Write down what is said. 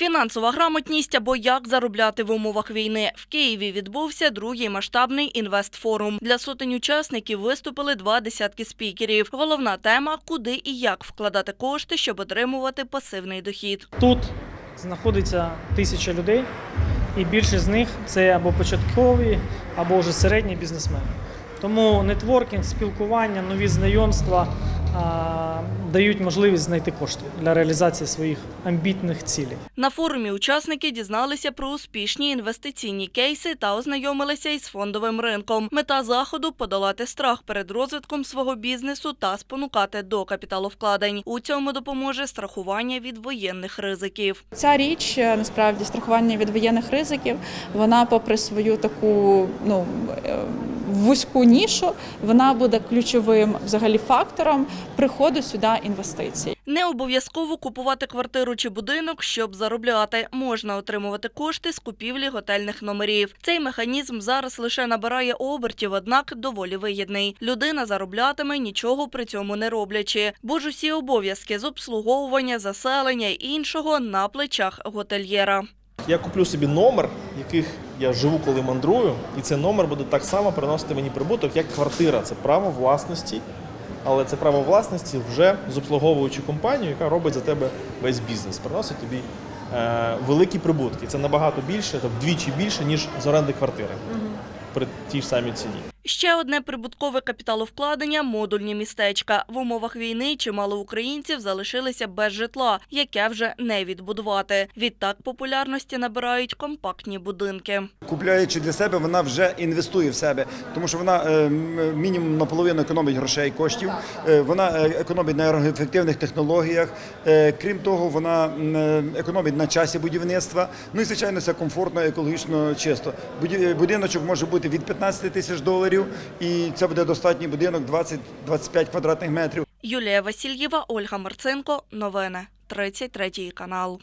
Фінансова грамотність або як заробляти в умовах війни. В Києві відбувся другий масштабний інвестфорум. Для сотень учасників виступили два десятки спікерів. Головна тема куди і як вкладати кошти, щоб отримувати пасивний дохід. Тут знаходиться тисяча людей, і більшість з них це або початкові, або вже середні бізнесмени. Тому нетворкінг, спілкування, нові знайомства дають можливість знайти кошти для реалізації своїх амбітних цілей. На форумі учасники дізналися про успішні інвестиційні кейси та ознайомилися із фондовим ринком. Мета заходу подолати страх перед розвитком свого бізнесу та спонукати до капіталовкладень. У цьому допоможе страхування від воєнних ризиків. Ця річ е, насправді страхування від воєнних ризиків. Вона, попри свою таку ну е, вузьку нішу, вона буде ключовим взагалі фактором приходу сюди інвестицій. Не обов'язково купувати квартиру чи будинок, щоб заробляти. Можна отримувати кошти з купівлі готельних номерів. Цей механізм зараз лише набирає обертів, однак доволі вигідний. Людина зароблятиме нічого при цьому не роблячи, бо ж усі обов'язки з обслуговування, заселення і іншого на плечах готельєра. Я куплю собі номер, яких я живу, коли мандрую, і цей номер буде так само приносити мені прибуток, як квартира. Це право власності, але це право власності вже з обслуговуючою компанією, яка робить за тебе весь бізнес, приносить тобі е, великі прибутки. Це набагато більше, тобто вдвічі більше, ніж з оренди квартири при тій ж самій ціні. Ще одне прибуткове капіталовкладення – модульні містечка. В умовах війни чимало українців залишилися без житла, яке вже не відбудувати. Відтак популярності набирають компактні будинки. Купляючи для себе, вона вже інвестує в себе, тому що вона е, мінімум наполовину економить грошей, коштів. е, Вона е, економить на енергоефективних технологіях. Крім того, вона економить на часі будівництва. Ну і звичайно, це комфортно, екологічно чисто. Будиночок може бути від 15 тисяч доларів, і це буде достатній будинок 20-25 квадратних метрів. Юлія Васильєва, Ольга Марценко. Новини. 33 канал.